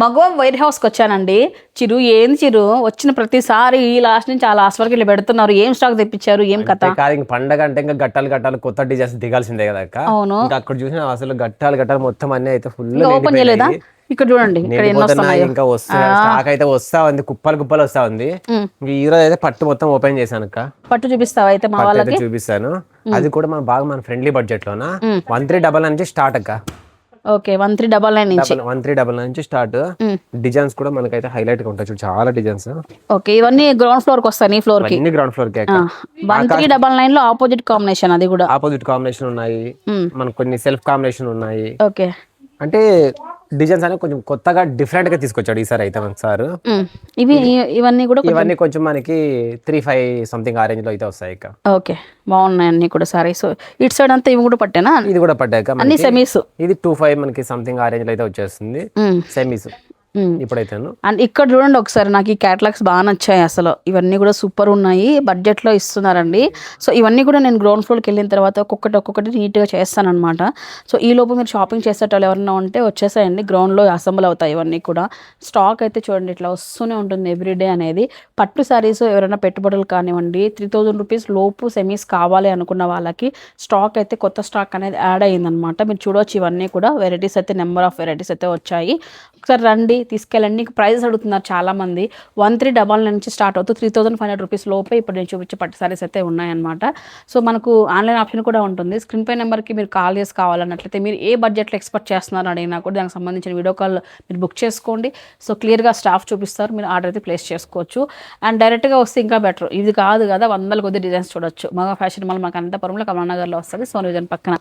మగవ wire హౌస్కి వచ్చానండి. చిరు ఏంది చిరు? వచ్చిన ప్రతిసారి ఈ లాస్ట్ నుంచి ఆ లాస్ట్ వరకు ఇలా పెడుతున్నారు. ఏం స్టాక్ తెప్పించారు? ఏం కథ? కాదు ఇంక పండగ అంటే ఇంకా గట్టాలు గట్టాలు కొత్త డిజైన్స్ దిగాల్సిందే కదా అక్క. అవును. ఇంకా అక్కడ చూసిన అసలు గట్టాలు గట్టాలు మొత్తం అన్ని అయితే ఫుల్ ఓపెన్ చేయలేదా? ఇక్కడ చూడండి ఇక్కడ ఎన్ని వస్తున్నాయో. ఇంకా వస్తా స్టాక్ అయితే వస్తా ఉంది కుప్పలు కుప్పలు వస్తా ఉంది. ఈ రోజు అయితే పట్టు మొత్తం ఓపెన్ చేశాను అక్క. పట్టు చూపిస్తావా అయితే మా వాళ్ళకి? చూపిస్తాను. అది కూడా మన బాగా మన ఫ్రెండ్లీ బడ్జెట్ లోన? వన్ త్రీ డబల్ నుంచి స్టార్ట్ అక్క. Okay one three double nine నుంచి. వన్ త్రీ డబల్ నుంచి స్టార్ట్. డిజైన్స్ కూడా మనకైతే హైలైట్గా ఉంటాయి చాలా డిజైన్స్. ఓకే ఇవన్నీ గ్రౌండ్ ఫ్లోర్కి వస్తాయి ఫ్లోర్కి? అన్ని గ్రౌండ్ ఫ్లోర్కి వన్ త్రీ డబల్ నైన్లో ఆపోజిట్ కాంబినేషన్ అది కూడా. ఆపోజిట్ కాంబినేషన్ ఉన్నాయి. మనకు కొన్ని సెల్ఫ్ కాంబినేషన్ ఉన్నాయి. ఓకే. అంటే డిజైన్స్ అనేవి కొంచెం కొత్తగా డిఫరెంట్గా తీసుకొచ్చాడు ఈసారి అయితే మన సార్. ఇవి ఇవన్నీ కూడా కొంచెం- ఇవన్నీ కొంచెం మనకి త్రీ ఫైవ్ సంథింగ్ ఆ రేంజ్లో అయితే వస్తాయి ఇక. ఓకే బాగున్నాయి అన్ని కూడా సారీ. సో ఇటు సైడ్ అంతా ఇవి కూడా పట్టేనా? ఇది కూడా పడ్డాక అన్ని మనకి సెమీస్ ఇది టూ ఫైవ్ మనకి సంథింగ్ ఆ రేంజ్లో అయితే వచ్చేస్తుంది. సెమీస్ ఇప్పుడైతే అండ్ ఇక్కడ చూడండి ఒకసారి నాకు ఈ క్యాటలాగ్స్ బాగా నచ్చాయి అసలు. ఇవన్నీ కూడా సూపర్ ఉన్నాయి. బడ్జెట్లో ఇస్తున్నారండి. సో ఇవన్నీ కూడా నేను గ్రౌండ్ ఫ్లోర్కి వెళ్ళిన తర్వాత ఒక్కొక్కటి ఒక్కొక్కటి నీట్గా చేస్తానన్నమాట. సో ఈ లోపు మీరు షాపింగ్ చేసేటోళ్ళు ఎవరైనా ఉంటే వచ్చేసాయండి. గ్రౌండ్లో అసెంబుల్ అవుతాయి ఇవన్నీ కూడా. స్టాక్ అయితే చూడండి ఇట్లా వస్తూనే ఉంటుంది ఎవ్రీడే అనేది. పట్టు శారీస్ ఎవరైనా పెట్టుబడులు కానివ్వండి త్రీ థౌజండ్ రూపీస్ లోపు సెమీస్ కావాలి అనుకున్న వాళ్ళకి స్టాక్ అయితే కొత్త స్టాక్ అనేది యాడ్ అయ్యిందనమాట మీరు చూడొచ్చు ఇవన్నీ కూడా. వెరైటీస్ అయితే నెంబర్ ఆఫ్ వెరైటీస్ అయితే వచ్చాయి. ఒకసారి రండి తీసుకెళ్ళండి ప్రైస్ అడుగుతున్నారు చాలా మంది వన్ త్రీ డబల్ నైన్ నుంచి స్టార్ట్ అవుతూ three thousand five hundred rupees లోపే ఇప్పుడు నేను చూపించే పట్టు సారీస్ అయితే ఉన్నాయన్నమాట. సో మనకు ఆన్లైన్ ఆప్షన్ కూడా ఉంటుంది. స్క్రీన్ పై నెంబర్కి మీరు కాల్ చేసి కావాలన్నట్లయితే మీరు ఏ బడ్జెట్లో ఎక్స్పెక్ట్ చేస్తున్నారు అడిగినా కూడా దానికి సంబంధించిన వీడియో కాల్ మీరు బుక్ చేసుకోండి. సో క్లియర్గా స్టాఫ్ చూపిస్తారు. మీరు ఆర్డర్ అయితే ప్లేస్ చేసుకోవచ్చు. అండ్ డైరెక్ట్గా వస్తే ఇంకా బెటర్. ఇది కాదు కదా వందల కొద్ది డిజైన్స్ చూడొచ్చు. మగ ఫ్యాషన్ మాల్ మాకు అనంతపురంలో కమలనగర్లో వస్తుంది. సోనీ పక్కన.